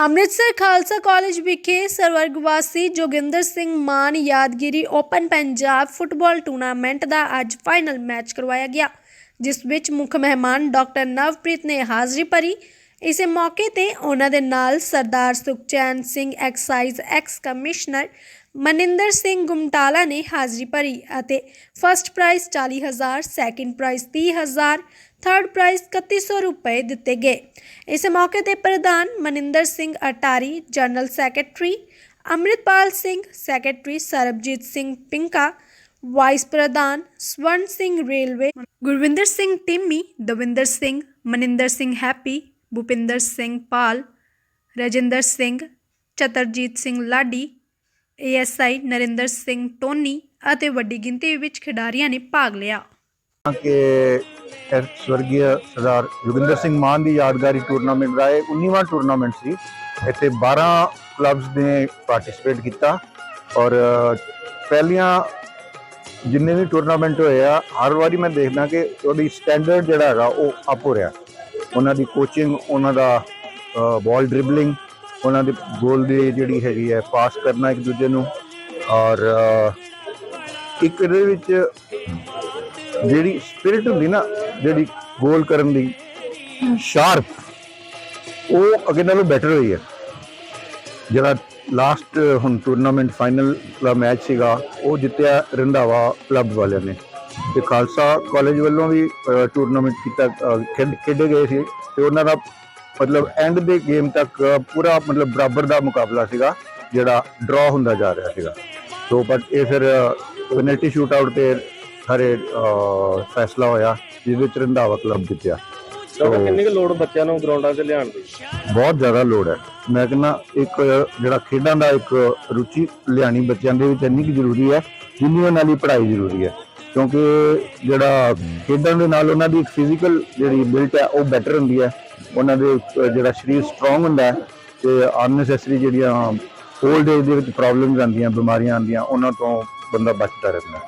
Amritsar Khalsa college ਵਿਖੇ ਸਰਵਰਗਵਾਸੀ ਜੋਗਿੰਦਰ ਸਿੰਘ ਮਾਨ ਯਾਦਗਿਰੀ ਓਪਨ ਪੰਜਾਬ ਫੁੱਟਬਾਲ ਟੂਰਨਾਮੈਂਟ ਦਾ ਅੱਜ ਫਾਈਨਲ ਮੈਚ ਕਰਵਾਇਆ ਗਿਆ, ਜਿਸ ਵਿੱਚ ਮੁੱਖ ਮਹਿਮਾਨ ਡਾਕਟਰ ਨਵਪ੍ਰੀਤ ਨੇ ਹਾਜ਼ਰੀ ਭਰੀ ਇਸੇ ਮੌਕੇ ਤੇ ਉਹਨਾਂ ਦੇ ਨਾਲ Sardar Sukhchain Singh, excise ex commissioner Maninder Singh Gumtala ਨੇ ਹਾਜ਼ਰੀ ਭਰੀ ਅਤੇ first prize 40000 second prize 30000 third prize 3100 ਰੁਪਏ ਦਿੱਤੇ ਗਏ। ਇਸ ਮੌਕੇ ਤੇ ਪ੍ਰਧਾਨ Maninder Singh Attari, general secretary Amritpal Singh, secretary Sarabjit Singh Pinka, vice ਪ੍ਰਧਾਨ Swaran Singh railway, Gurvinder Singh ਟਿੰਮੀ, Davinder Singh, Maninder Singh happy Bhupinder Singh Pal, Rajinder Singh, Chatarjit Singh Ladi, ASI Narinder Singh Tony ਅਤੇ ਵੱਡੀ ਗਿਣਤੀ ਵਿੱਚ ਖਿਡਾਰੀਆਂ ਨੇ ਭਾਗ ਲਿਆ। ਕਿ ਸਵਰਗੀ ਸਰਦਾਰ ਜੋਗਿੰਦਰ ਸਿੰਘ ਮਾਨ ਦੀ ਯਾਦਗਾਰੀ ਟੂਰਨਾਮੈਂਟ ਦਾ ਇਹ 19ਵਾਂ ਟੂਰਨਾਮੈਂਟ ਸੀ। ਇੱਥੇ 12 ਕਲੱਬਸ ਨੇ ਪਾਰਟਿਸਿਪੇਟ ਕੀਤਾ ਔਰ ਪਹਿਲੀਆਂ ਜਿੰਨੇ ਵੀ ਟੂਰਨਾਮੈਂਟ ਹੋਏ ਆ, ਹਰ ਵਾਰੀ ਮੈਂ ਦੇਖਦਾ ਕਿ ਉਹਦੀ ਸਟੈਂਡਰਡ ਜਿਹੜਾ ਹੈਗਾ ਉਹ ਅਪ ਹੋ ਰਿਹਾ। ਉਹਨਾਂ ਦੀ ਕੋਚਿੰਗ ਉਹਨਾਂ ਦਾ ਬਾਲ ਡ੍ਰਿਬਲਿੰਗ ਉਹਨਾਂ ਦੇ ਗੋਲ ਦੀ ਜਿਹੜੀ ਹੈਗੀ ਹੈ ਪਾਸ ਕਰਨਾ ਇੱਕ ਦੂਜੇ ਨੂੰ ਔਰ ਇੱਕ ਇਹਦੇ ਵਿੱਚ ਜਿਹੜੀ ਸਪਿਰਿਟ ਹੁੰਦੀ ਨਾ, ਜਿਹੜੀ ਗੋਲ ਕਰਨ ਦੀ ਸ਼ਾਰਪ ਉਹ ਅੱਗੇ ਨਾਲੋਂ ਬੈਟਰ ਹੋਈ ਹੈ। ਜਿਹੜਾ ਲਾਸਟ ਹੁਣ ਟੂਰਨਾਮੈਂਟ ਫਾਈਨਲ ਦਾ ਮੈਚ ਸੀਗਾ, ਉਹ ਜਿੱਤਿਆ ਰੰਧਾਵਾ ਕਲੱਬ ਵਾਲਿਆਂ ਨੇ। ਤੇ ਖਾਲਸਾ ਕਾਲਜ ਵੱਲੋਂ ਵੀ ਟੂਰਨਾਮੈਂਟ ਕੀਤਾ ਖੇਡ- ਗਏ ਸੀ ਤੇ ਉਹਨਾਂ ਦਾ ਮਤਲਬ ਐਂਡ ਦੇ ਗੇਮ ਤੱਕ ਪੂਰਾ ਮਤਲਬ ਬਰਾਬਰ ਦਾ ਮੁਕਾਬਲਾ ਸੀਗਾ ਜਿਹੜਾ ਡਰਾ ਹੁੰਦਾ ਜਾ ਰਿਹਾ ਸੀਗਾ। ਸੋ ਬਟ ਇਹ ਫਿਰ ਪੈਨਲਟੀ ਸ਼ੂਟ ਆਊਟ ਤੇ ਹਰੇ ਅ, ਫੈਸਲਾ ਹੋਇਆ ਜਿਸ ਵਿੱਚ ਰੰਧਾਵਾ ਕਲੱਬ ਜਿੱਤਿਆ। ਤਾਂ ਕਿੰਨੀ ਕੁ ਲੋੜ ਬੱਚਿਆਂ ਨੂੰ ਗਰਾਊਂਡਾਂ 'ਤੇ ਲਿਆਉਣ ਦੀ? ਬਹੁਤ ਜ਼ਿਆਦਾ ਲੋੜ ਹੈ। ਮੈਂ ਕਹਿੰਦਾ ਇੱਕ ਜਿਹੜਾ ਖੇਡਾਂ ਦਾ ਇੱਕ ਰੁਚੀ ਲਿਆਣੀ ਬੱਚਿਆਂ ਦੇ ਵਿੱਚ ਇੰਨੀ ਕੁ ਜ਼ਰੂਰੀ ਹੈ ਜਿੰਨੀ ਉਹਨਾਂ ਲਈ ਪੜ੍ਹਾਈ ਜ਼ਰੂਰੀ ਹੈ। ਕਿਉਂਕਿ ਜਿਹੜਾ ਖੇਡਾਂ ਦੇ ਨਾਲ ਉਹਨਾਂ ਦੀ ਇੱਕ ਫਿਜ਼ੀਕਲ ਜਿਹੜੀ ਬਿਲਟ ਹੈ, ਉਹ ਬੈਟਰ ਹੁੰਦੀ ਹੈ। ਉਹਨਾਂ ਦੇ ਜਿਹੜਾ ਸਰੀਰ ਸਟਰੋਂਗ ਹੁੰਦਾ ਹੈ ਤੇ ਅਨਨੈਸੈਸਰੀ ਜਿਹੜੀਆਂ 올ਡ ਏਜ ਦੇ ਵਿੱਚ ਪ੍ਰੋਬਲਮਸ ਆਉਂਦੀਆਂ, ਬਿਮਾਰੀਆਂ ਆਉਂਦੀਆਂ, ਉਹਨਾਂ ਤੋਂ ਬੰਦਾ ਬਚਦਾ ਰਹਿੰਦਾ